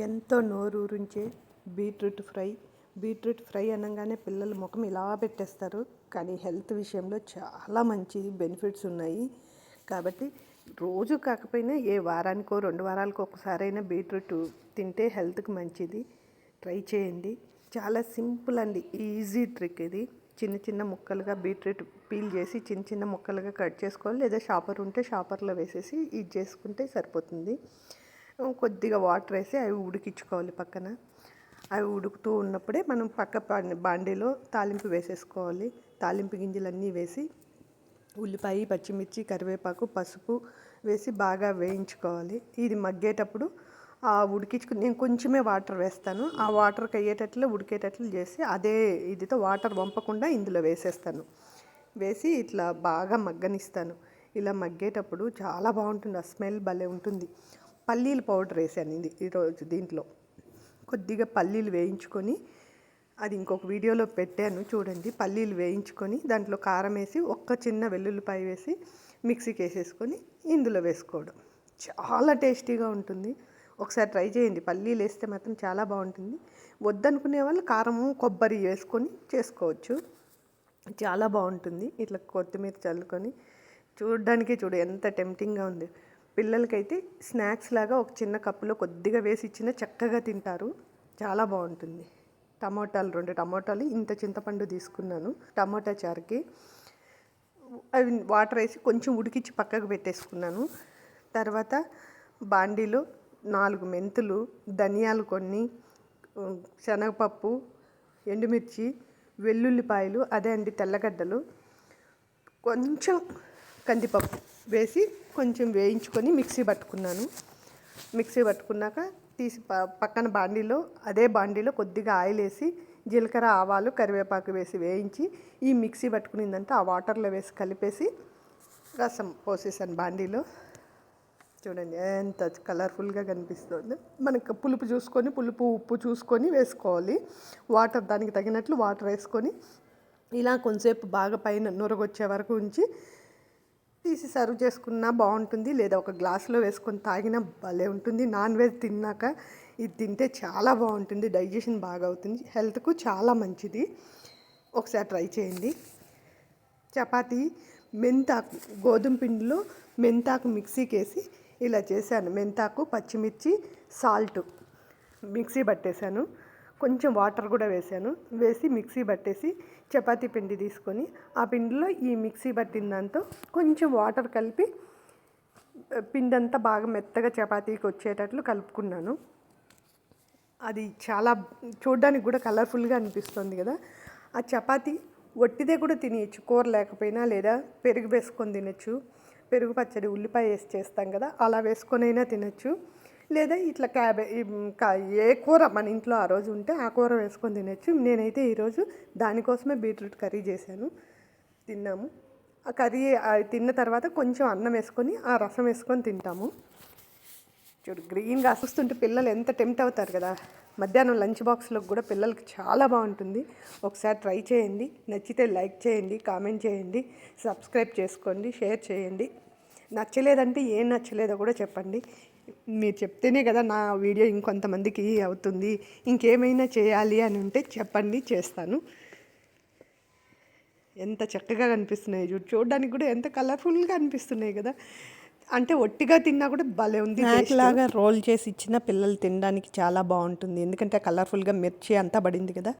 ఎంతో నోరూరించే beetroot fry. Beetroot fry అనగానే పిల్లల ముఖం ఇలా పెట్టేస్తారు. కానీ హెల్త్ విషయంలో చాలా మంచి బెనిఫిట్స్ ఉన్నాయి. కాబట్టి రోజు కాకపోయినా ఏ వారానికో రెండు వారాలకో ఒకసారైనా బీట్రూట్ తింటే హెల్త్కి మంచిది. ట్రై చేయండి. చాలా సింపుల్ అండి ఈజీ ట్రిక్ ఇది. చిన్న చిన్న ముక్కలుగా బీట్రూట్ పీల్ చేసి చిన్న చిన్న ముక్కలుగా కట్ చేసుకోవాలి. లేదా షాపర్ ఉంటే షాపర్లో వేసేసి ఇది చేసుకుంటే సరిపోతుంది. కొద్దిగా వాటర్ వేసి అవి ఉడికించుకోవాలి పక్కన. అవి ఉడుకుతూ ఉన్నప్పుడే మనం పక్క బాండీలో తాలింపు వేసేసుకోవాలి. తాలింపు గింజలన్నీ వేసి ఉల్లిపాయ పచ్చిమిర్చి కరివేపాకు పసుపు వేసి బాగా వేయించుకోవాలి. ఇది మగ్గేటప్పుడు ఆ ఉడికించుకుని నేను కొంచెమే వాటర్ వేస్తాను. ఆ వాటర్కి అయ్యేటట్లు ఉడికేటట్లు చేసి అదే ఇదితో వాటర్ వంపకుండా ఇందులో వేసేస్తాను. వేసి ఇట్లా బాగా మగ్గనిస్తాను. ఇలా మగ్గేటప్పుడు చాలా బాగుంటుంది. ఆ స్మెల్ భలే ఉంటుంది. పల్లీల పౌడర్ వేసాను ఇది ఈరోజు దీంట్లో. కొద్దిగా పల్లీలు వేయించుకొని అది ఇంకొక వీడియోలో పెట్టాను చూడండి. పల్లీలు వేయించుకొని దాంట్లో కారం వేసి ఒక్క చిన్న వెల్లుల్లిపాయ వేసి మిక్సీకి వేసేసుకొని ఇందులో వేసుకోవడం. చాలా టేస్టీగా ఉంటుంది. ఒకసారి ట్రై చేయండి. పల్లీలు వేస్తే మాత్రం చాలా బాగుంటుంది. వద్దనుకునే వాళ్ళు కారము కొబ్బరి వేసుకొని చేసుకోవచ్చు. చాలా బాగుంటుంది. ఇట్లా కొత్తిమీర చల్లుకొని చూడడానికి చూడు ఎంత టెంప్టింగ్గా ఉంది. పిల్లలకైతే స్నాక్స్ లాగా ఒక చిన్న కప్పులో కొద్దిగా వేసి ఇచ్చిన చక్కగా తింటారు. చాలా బాగుంటుంది. టమోటాలు రెండు టమోటాలు ఇంత చింతపండు తీసుకున్నాను. టమోటా చారుకి. అవి వాటర్ వేసి కొంచెం ఉడికించి పక్కకు పెట్టేసుకున్నాను. తర్వాత బాండీలో నాలుగు మెంతులు ధనియాలు కొన్ని శనగపప్పు ఎండుమిర్చి వెల్లుల్లిపాయలు అదే అండి తెల్లగడ్డలు కొంచెం కందిపప్పు. వేసి కొంచెం వేయించుకొని మిక్సీ పట్టుకున్నాను. మిక్సీ పట్టుకున్నాక తీసి ప- పక్కన బాండీలో అదే బాండీలో కొద్దిగా ఆయిల్ వేసి జీలకర్ర ఆవాలు కరివేపాకు వేసి వేయించి ఈ మిక్సీ పట్టుకునిందంటే ఆ వాటర్లో వేసి కలిపేసి రసం పోసేసాను బాండీలో. చూడండి ఎంత కలర్ఫుల్గా కనిపిస్తుంది. మనకు పులుపు చూసుకొని పులుపు ఉప్పు చూసుకొని వేసుకోవాలి. వాటర్ దానికి తగినట్లు వాటర్ వేసుకొని ఇలా కొంతసేపు బాగా పైన నురగొచ్చే వరకు ఉంచి తీసి సర్వ్ చేసుకున్నా బాగుంటుంది. లేదా ఒక గ్లాసులో వేసుకొని తాగినా భలే ఉంటుంది. నాన్ వెజ్ తిన్నాక ఇది తింటే చాలా బాగుంటుంది. డైజెషన్ బాగా అవుతుంది. హెల్త్కు చాలా మంచిది. ఒకసారి ట్రై చేయండి. చపాతి మెంతాకు గోధుమ పిండిలో మెంతాకు మిక్సీకి వేసి ఇలా చేశాను. మెంతాకు పచ్చిమిర్చి సాల్ట్ మిక్సీ పట్టేశాను. కొంచెం వాటర్ కూడా వేసాను. వేసి మిక్సీ పట్టేసి చపాతీ పిండి తీసుకొని ఆ పిండిలో ఈ మిక్సీ పట్టిన దాంతో కొంచెం వాటర్ కలిపి పిండి అంతా బాగా మెత్తగా చపాతీకి వచ్చేటట్లు కలుపుకున్నాను. అది చాలా చూడడానికి కూడా కలర్ఫుల్గా అనిపిస్తుంది కదా. ఆ చపాతీ ఒట్టిదే కూడా తినేయచ్చు కూర లేకపోయినా లేదా పెరుగు వేసుకొని తినచ్చు. పెరుగు పచ్చడి ఉల్లిపాయ వేసి చేస్తాం కదా అలా వేసుకొనైనా తినచ్చు. లేదా ఇట్లా క్యాబే కా- ఏ కూర మన ఇంట్లో ఆ రోజు ఉంటే ఆ కూర వేసుకొని తినచ్చు. నేనైతే ఈరోజు దానికోసమే బీట్రూట్ కర్రీ చేశాను. తిన్నాము. ఆ కర్రీ అది తిన్న తర్వాత కొంచెం అన్నం వేసుకొని ఆ రసం వేసుకొని తింటాము. చూడు గ్రీన్గా చూస్తుంటే పిల్లలు ఎంత టెంప్ట్ అవుతారు కదా. మధ్యాహ్నం లంచ్ బాక్స్లో కూడా పిల్లలకి చాలా బాగుంటుంది. ఒకసారి ట్రై చేయండి. నచ్చితే లైక్ చేయండి కామెంట్ చేయండి సబ్స్క్రైబ్ చేసుకోండి షేర్ చేయండి. నచ్చలేదంటే ఏం నచ్చలేదో కూడా చెప్పండి. మీరు చెప్తేనే కదా నా వీడియో ఇంకొంతమందికి అవుతుంది. ఇంకేమైనా చేయాలి అని ఉంటే చెప్పండి చేస్తాను. ఎంత చక్కగా కనిపిస్తున్నాయి చూడు చూడడానికి కూడా ఎంత కలర్ఫుల్గా అనిపిస్తున్నాయి కదా. అంటే ఒట్టిగా తిన్నా కూడా భలే ఉంది లాగా రోల్ చేసి ఇచ్చిన పిల్లలు తినడానికి చాలా బాగుంటుంది. ఎందుకంటే కలర్ఫుల్గా మిర్చి అంతా పడింది కదా.